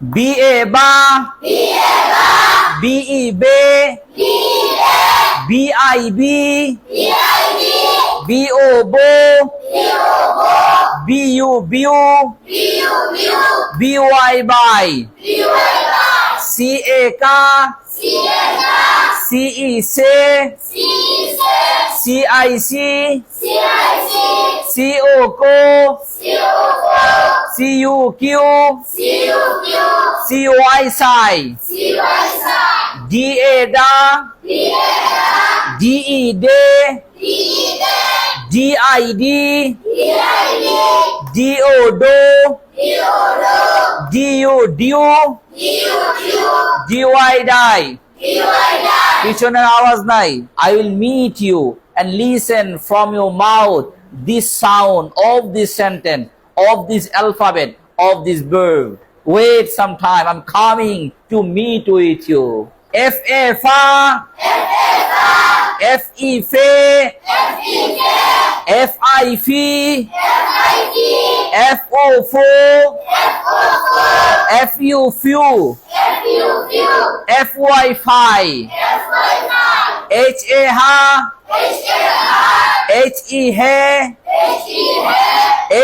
B A বা B E বে B I B B O বো B U view B Y by C এ কা C E say C I C C O co C U cu C Y cy D A da D E de D I di D O do D U du D Y dy পিছনের আওয়াজ নাই। I will meet you and listen from your mouth this sound of this sentence. Of this alphabet of this verb. Wait some time. I'm coming to meet with you. F a. Fa f e. Fe f i fi f o fo f u few f y fi h a ha H E he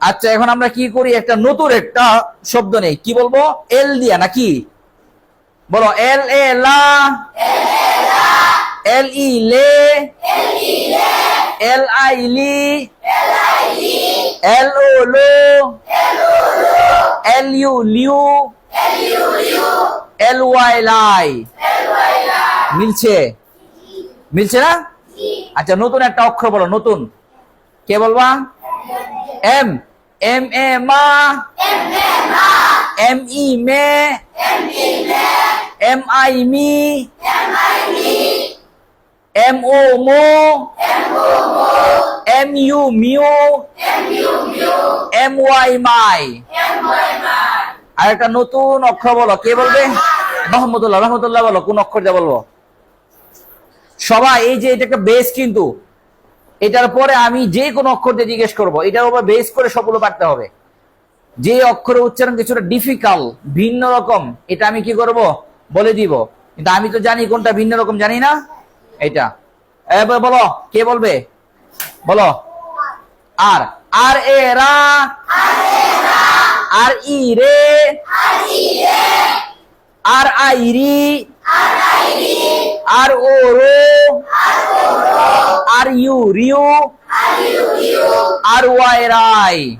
আচ্ছা এখন আমরা কি করি? একটা নতুন একটা শব্দ নেই। কি বলব? এল দিয়া নাকি? বলো, এল, এ, la. L, E, le. L, I, li. L, O, lo. L, U, lu. L, Y, ly. মিলছে? মিলছে না? আচ্ছা নতুন একটা অক্ষর বলো, নতুন। কে বলবা? M. M A ma M E me M I mi M O mo M U mu M Y my আর একটা নতুন অক্ষর বলো, কে বলবে? রহমতুল্লাহ রহমতুল্লাহ বলো, কোন অক্ষর যা বলব? সবাই, এই যে এটা একটা বেস কিন্তু এটার পরে আমি যে কোনো অক্ষর দিয়ে জিজ্ঞেস করব, এটার উপর বেস করে সবগুলো পারতে হবে। যে অক্ষরের উচ্চারণ কিছুটা ডিফিকাল্ট ভিন্ন রকম, এটা আমি কি করব? বলে দিব। কিন্তু আমি তো জানি কোনটা ভিন্ন রকম, জানি না? এটা এবার বলো, কে বলবে? বলো। আর। আর এ রা। আর ই রে। আর আই রি। আর ও রো। R U